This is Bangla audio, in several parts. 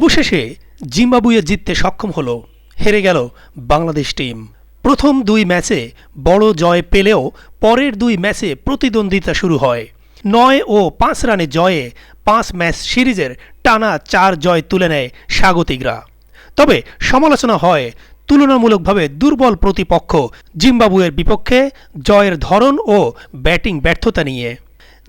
অবশেষে জিম্বাবুয়ে জিততে সক্ষম হলো, হেরে গেল বাংলাদেশ টিম। প্রথম দুই ম্যাচে বড় জয় পেলেও পরের দুই ম্যাচে প্রতিদ্বন্দ্বিতা শুরু হয়। নয় ও পাঁচ রানে জয়ে পাঁচ ম্যাচ সিরিজের টানা চার জয় তুলে নেয় স্বাগতিকরা। তবে সমালোচনা হয়, তুলনামূলকভাবে দুর্বল প্রতিপক্ষ জিম্বাবুয়ের বিপক্ষে জয়ের ধরন ও ব্যাটিং ব্যর্থতা নিয়ে।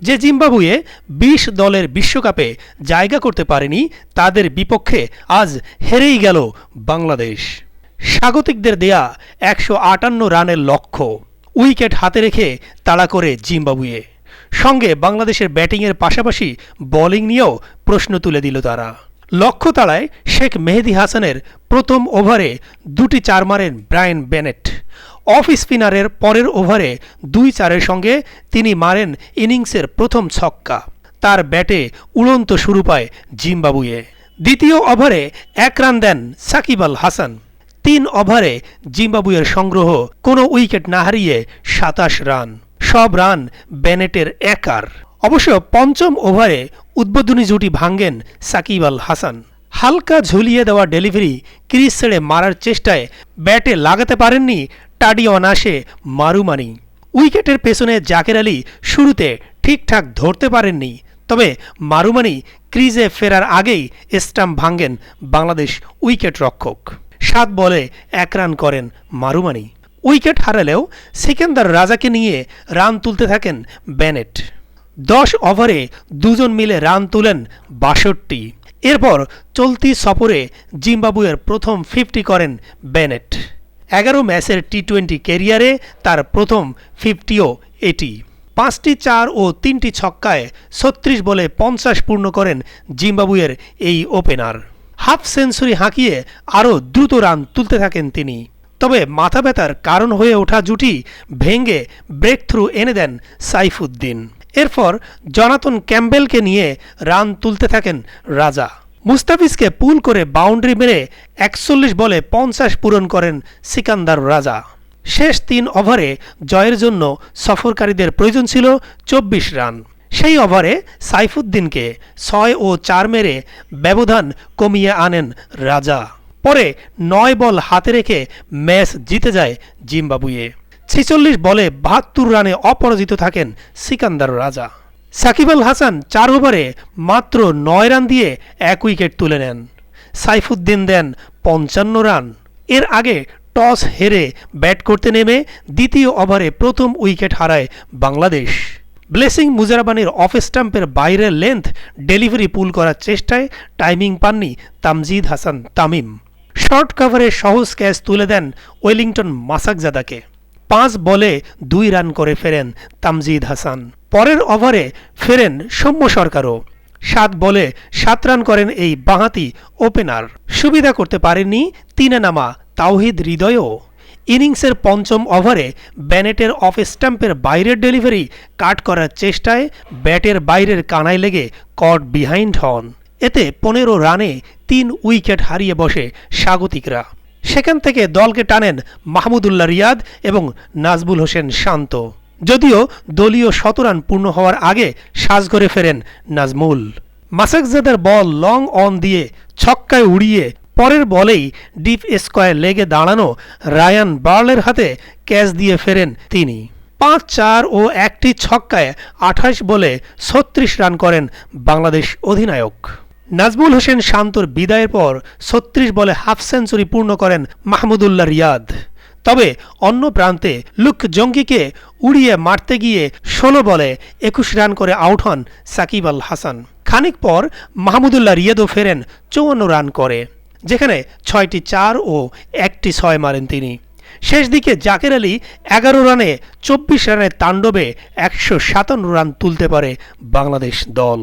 যে জিম্বাবুয়ে বিশ দলের বিশ্বকাপে জায়গা করতে পারেনি, তাদের বিপক্ষে আজ হেরেই গেল বাংলাদেশ। স্বাগতিকদের দেয়া একশো আটান্ন রানের লক্ষ্য, উইকেট হাতে রেখে তাড়া করে জিম্বাবুয়ে। সঙ্গে বাংলাদেশের ব্যাটিংয়ের পাশাপাশি বোলিং নিয়েও প্রশ্ন তুলে দিল তারা। লক্ষ্য তাড়ায় শেখ মেহেদি হাসানের প্রথম ওভারে দুটি চার মারেন ব্রায়ান বেনেট। অফ স্পিনারের পরের ওভারে দুই চারের সঙ্গে তিনি মারেন ইনিংসের প্রথম ছক্কা। তার ব্যাটে উড়ন্ত শুরু পায় জিম্বাবুয়ে। দ্বিতীয় ওভারে এক রান দেন সাকিব আল হাসান। তিন ওভারে জিম্বাবুয়ের সংগ্রহ কোনো উইকেট না হারিয়ে সাতাশ রান। সব রান বেনেটের একার। অবশ্য পঞ্চম ওভারে উদ্বোধনী জুটি ভাঙ্গেন সাকিব আল হাসান। হালকা ঝুলিয়ে দেওয়া ডেলিভারি ক্রিজ ছেড়ে মারার চেষ্টায় ব্যাটে লাগাতে পারেননি টাডি অনাসে মারুমানি। উইকেটের পেছনে জাকের আলী শুরুতে ঠিকঠাক ধরতে পারেননি, তবে মারুমানি ক্রিজে ফেরার আগেই স্টাম্প ভাঙ্গেন বাংলাদেশ উইকেট রক্ষক। সাত বলে এক রান করেন মারুমানি। উইকেট হারালেও সিকেন্দার রাজাকে নিয়ে রান তুলতে থাকেন ব্যানেট দশ ওভারে দুজন মিলে রান তুলেন বাষট্টি। এরপর চলতি সফরে জিম্বাবুয়ের প্রথম ফিফটি করেন বেনেট। এগারো ম্যাচের টি টোয়েন্টি ক্যারিয়ারে তার প্রথম ফিফটিও এটি। পাঁচটি চার ও তিনটি ছক্কায় ছত্রিশ বলে পঞ্চাশ পূর্ণ করেন জিম্বাবুয়ের এই ওপেনার হাফ সেঞ্চুরি হাঁকিয়ে আরও দ্রুত রান তুলতে থাকেন তিনি। তবে মাথা ব্যথার কারণ হয়ে ওঠা জুটি ভেঙ্গে ব্রেক থ্রু এনে দেন সাইফুদ্দিন। এরপর জনাতন ক্যাম্বেলকে নিয়ে রান তুলতে থাকেন রাজা। মুস্তাফিজকে পুল করে বাউন্ডারি মেরে একচল্লিশ বলে পঞ্চাশ পূরণ করেন সিকান্দার রাজা। শেষ তিন ওভারে জয়ের জন্য সফরকারীদের প্রয়োজন ছিল চব্বিশ রান। সেই ওভারে সাইফুদ্দিনকে ছয় ও চার মেরে ব্যবধান কমিয়ে আনেন রাজা। পরে নয় বল হাতে রেখে ম্যাচ জিতে যায় জিম্বাবুয়ে। ছেচল্লিশ বলে বাহাত্তর রানে অপরাজিত থাকেন সিকান্দার রাজা। সাকিব আল হাসান চার ওভারে মাত্র নয় রান দিয়ে এক উইকেট তুলে নেন। সাইফুদ্দিন দেন পঞ্চান্ন রান। এর আগে টস হেরে ব্যাট করতে নেমে দ্বিতীয় ওভারে প্রথম উইকেট হারায় বাংলাদেশ। ব্লেসিং মুজারাবানির অফ স্টাম্পের বাইরের লেন্থ ডেলিভারি পুল করার চেষ্টায় টাইমিং পাননি তামজিদ হাসান তামিম। শর্ট কাভারে সহজ ক্যাচ তুলে দেন ওয়েলিংটন মাসাকজাদাকে। পাঁচ বলে দুই রান করে ফেরেন তামজিদ হাসান। পরের ওভারে ফেরেন সৌম্য সরকারও। সাত বলে সাত রান করেন এই বাঁহাতি ওপেনার। সুবিধা করতে পারেননি তিনে নামা তাওহিদ হৃদয়ও। ইনিংসের পঞ্চম ওভারে ব্যানেটের অফ স্টাম্পের বাইরের ডেলিভারি কাট করার চেষ্টায় ব্যাটের বাইরের কানায় লেগে কট বিহাইন্ড হন। এতে পনেরো রানে তিন উইকেট হারিয়ে বসে স্বাগতিকরা। সেখান থেকে দলকে টানেন মাহমুদুল্লাহ রিয়াদ এবং নাজবুল হোসেন শান্ত। যদিও দলীয় শতরান পূর্ণ হওয়ার আগে সাজ সাজঘরে ফেরেন নাজমুল। মাসাকজাদার বল লং অন দিয়ে ছক্কায় উড়িয়ে পরের বলেই ডিপ স্কোয়ার লেগে দাঁড়ানো রায়ান বার্লের হাতে ক্যাচ দিয়ে ফেরেন তিনি। পাঁচ চার ও একটি ছক্কায় আঠাশ বলে ছত্রিশ রান করেন বাংলাদেশ অধিনায়ক। নাজমুল হোসেন শান্তর বিদায়ের পর ছত্রিশ বলে হাফ সেঞ্চুরি পূর্ণ করেন মাহমুদুল্লাহ রিয়াদ। তবে অন্য প্রান্তে লুক জঙ্গিকে উড়িয়ে মারতে গিয়ে ষোলো বলে একুশ রান করে আউট হন সাকিব আল হাসান। খানিক পর মাহমুদুল্লাহ রিয়াদও ফেরেন চৌয়ান্ন রান করে, যেখানে ছয়টি চার ও একটি ছয় মারেন তিনি। শেষ দিকে জাকের আলী এগারো রানে চব্বিশ রানের তাণ্ডবে একশো সাতান্ন রান তুলতে পারে বাংলাদেশ দল।